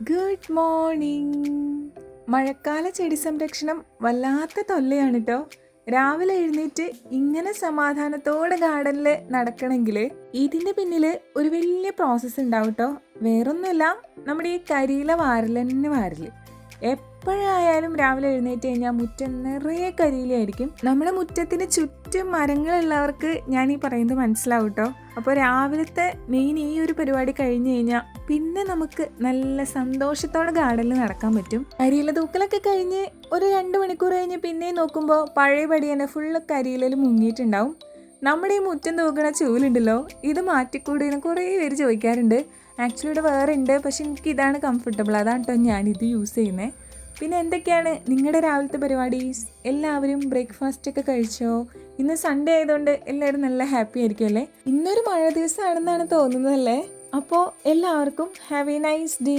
Good morning മഴക്കാല ചെടി സംരക്ഷണം വല്ലാത്ത തൊല്ലയാണ് കേട്ടോ രാവിലെ എഴുന്നേറ്റ് ഇങ്ങനെ സമാധാനത്തോടെ ഗാർഡനിൽ നടക്കണമെങ്കിൽ ഇതിന്റെ പിന്നിൽ ഒരു വലിയ പ്രോസസ്സ് ഉണ്ടാവും കേട്ടോ വേറൊന്നുമല്ല നമ്മുടെ ഈ കരിയില വാരൽ തന്നെ എപ്പോഴായാലും രാവിലെ എഴുന്നേറ്റ് കഴിഞ്ഞാൽ മുറ്റം നിറയെ കരിയിലായിരിക്കും നമ്മുടെ മുറ്റത്തിന് ചുറ്റും മരങ്ങളുള്ളവർക്ക് ഞാൻ ഈ പറയുന്നത് മനസ്സിലാവും കേട്ടോ അപ്പോൾ രാവിലത്തെ മെയിൻ ഈ ഒരു പരിപാടി കഴിഞ്ഞ് കഴിഞ്ഞാൽ പിന്നെ നമുക്ക് നല്ല സന്തോഷത്തോടെ ഗാർഡനിൽ നടക്കാൻ പറ്റും. കരിയില തൂക്കലൊക്കെ കഴിഞ്ഞ് ഒരു രണ്ട് മണിക്കൂർ കഴിഞ്ഞ് പിന്നെ നോക്കുമ്പോൾ പഴയ പടി തന്നെ ഫുള്ള് കരിയിലയിൽ മുങ്ങിയിട്ടുണ്ടാവും. നമ്മുടെ ഈ മുറ്റം തൂക്കണ ചൂലുണ്ടല്ലോ ഇത് മാറ്റിക്കൂടിയെന്ന് കുറേ പേര് ചോദിക്കാറുണ്ട്. ആക്ച്വലി ഇവിടെ വേറെ ഉണ്ട് പക്ഷെ എനിക്ക് ഇതാണ് കംഫർട്ടബിൾ അതാണ് കേട്ടോ ഞാനിത് യൂസ് ചെയ്യുന്നത് പിന്നെ എന്തൊക്കെയാണ് നിങ്ങളുടെ രാവിലത്തെ പരിപാടീസ് എല്ലാവരും ബ്രേക്ക്ഫാസ്റ്റ് ഒക്കെ കഴിച്ചോ? ഇന്ന് സൺഡേ ആയതുകൊണ്ട് എല്ലാവരും നല്ല ഹാപ്പി ആയിരിക്കും അല്ലേ? ഇന്നൊരു മഴ ദിവസമാണെന്നാണ് തോന്നുന്നതല്ലേ അപ്പോൾ എല്ലാവർക്കും ഹാവ് എ നൈസ് ഡേ